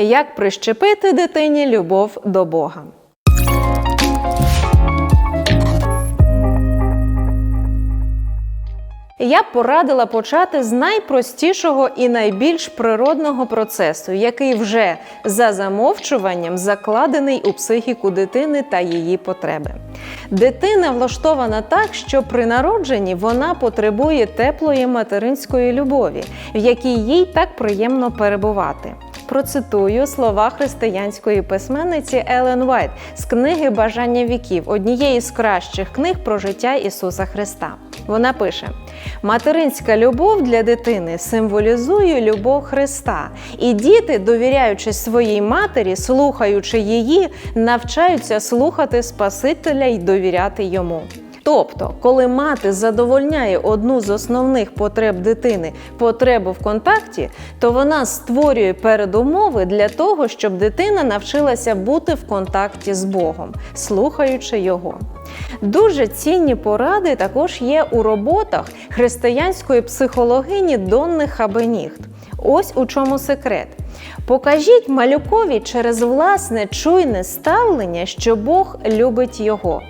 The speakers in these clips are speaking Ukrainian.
Як прищепити дитині любов до Бога? Я порадила почати з найпростішого і найбільш природного процесу, який вже за замовчуванням закладений у психіку дитини та її потреби. Дитина влаштована так, що при народженні вона потребує теплої материнської любові, в якій їй так приємно перебувати. Процитую слова християнської письменниці Елен Вайт з книги Бажання віків, однієї з кращих книг про життя Ісуса Христа. Вона пише: материнська любов для дитини символізує любов Христа, і діти, довіряючи своїй матері, слухаючи її, навчаються слухати Спасителя й довіряти йому. Тобто, коли мати задовольняє одну з основних потреб дитини потребу в контакті, то вона створює передумови для того, щоб дитина навчилася бути в контакті з Богом, слухаючи його. Дуже цінні поради також є у роботах християнської психологині Донни Хабеніхт. Ось у чому секрет. Покажіть малюкові через власне чуйне ставлення, що Бог любить його.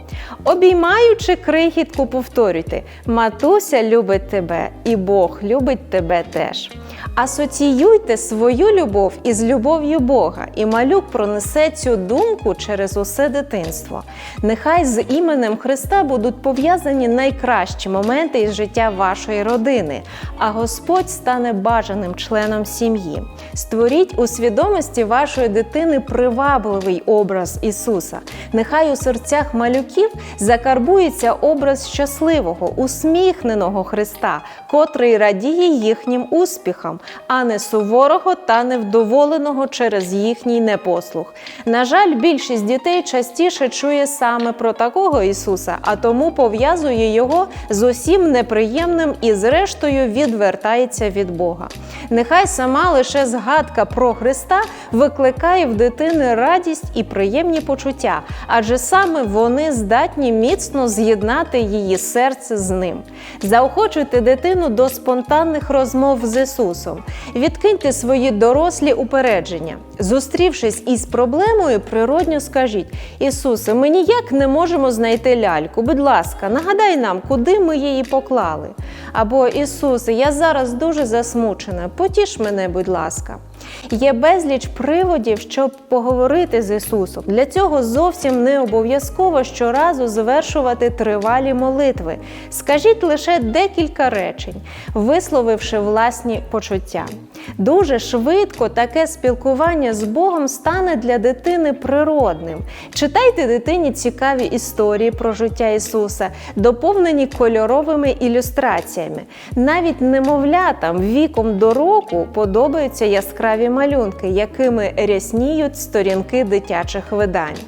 Обіймаючи крихітку, повторюйте: Матуся любить тебе, і Бог любить тебе теж. Асоціюйте свою любов із любов'ю Бога, і малюк пронесе цю думку через усе дитинство. Нехай з іменем Христа будуть пов'язані найкращі моменти із життя вашої родини, а Господь стане бажаним членом сім'ї. Створіть у свідомості вашої дитини привабливий образ Ісуса. Нехай у серцях малюків закарбується образ щасливого, усміхненого Христа, котрий радіє їхнім успіхам, а не суворого та невдоволеного через їхній непослух. На жаль, більшість дітей частіше чує саме про такого Ісуса, а тому пов'язує його з усім неприємним і, зрештою, відвертається від Бога. Нехай сама лише згадка про Христа викликає в дитини радість і приємні почуття, адже саме вони здатні міцно з'єднати її серце з ним. Заохочуйте дитину до спонтанних розмов з Ісусом. Відкиньте свої дорослі упередження. Зустрівшись із проблемою, природньо скажіть: Ісусе, ми ніяк не можемо знайти ляльку. Будь ласка, нагадай нам, куди ми її поклали. Або Ісусе, я зараз дуже засмучена. Потіш мене, будь ласка. Є безліч приводів, щоб поговорити з Ісусом. Для цього зовсім не обов'язково щоразу завершувати тривалі молитви. Скажіть лише декілька речень, висловивши власні почуття. Дуже швидко таке спілкування з Богом стане для дитини природним. Читайте дитині цікаві історії про життя Ісуса, доповнені кольоровими ілюстраціями. Навіть немовлятам віком до року подобаються яскраві малюнки, якими рясніють сторінки дитячих видань.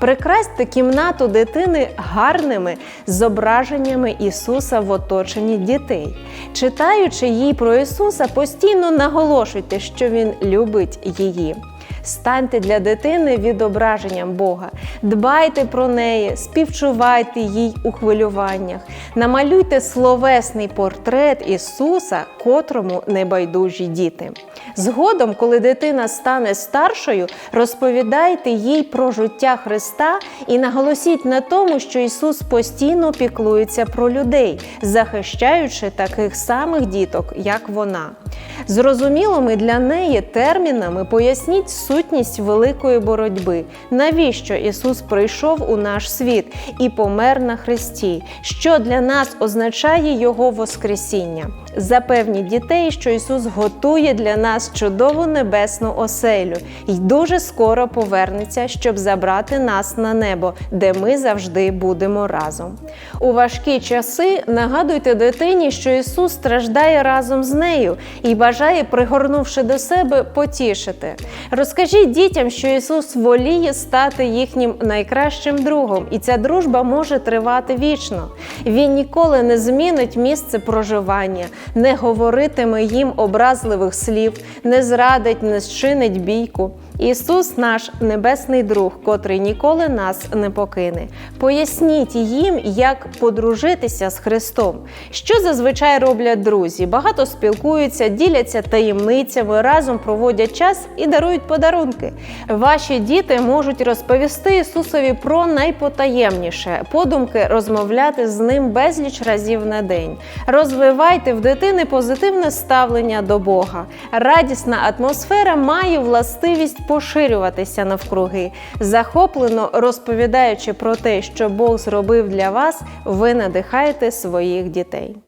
Прикрасьте кімнату дитини гарними зображеннями Ісуса в оточенні дітей. Читаючи їй про Ісуса, постійно наголошуйте, що Він любить її. Станьте для дитини відображенням Бога, дбайте про неї, співчувайте їй у хвилюваннях, намалюйте словесний портрет Ісуса, котрому небайдужі діти. Згодом, коли дитина стане старшою, розповідайте їй про життя Христа і наголосіть на тому, що Ісус постійно піклується про людей, захищаючи таких самих діток, як вона. Зрозумілими для неї термінами поясніть сутність великої боротьби, навіщо Ісус прийшов у наш світ і помер на Христі, що для нас означає Його Воскресіння. Запевніть дітей, що Ісус готує для нас чудову небесну оселю і дуже скоро повернеться, щоб забрати нас на небо, де ми завжди будемо разом. У важкі часи нагадуйте дитині, що Ісус страждає разом з нею і бажає, пригорнувши до себе, потішити. Розкажіть дітям, що Ісус воліє стати їхнім найкращим другом, і ця дружба може тривати вічно. Він ніколи не змінить місце проживання, не говоритиме їм образливих слів, не зрадить, не зчинить бійку. Ісус наш небесний друг, котрий ніколи нас не покине. Поясніть їм, як подружитися з Христом. Що зазвичай роблять друзі? Багато спілкуються, діляться таємницями, разом проводять час і дарують подарунки. Ваші діти можуть розповісти Ісусові про найпотаємніше, подумки розмовляти з ним безліч разів на день. Розвивайте в дитини позитивне ставлення до Бога. Радісна атмосфера має властивість поширюватися навкруги. Захоплено розповідаючи про те, що Бог зробив для вас, ви надихаєте своїх дітей.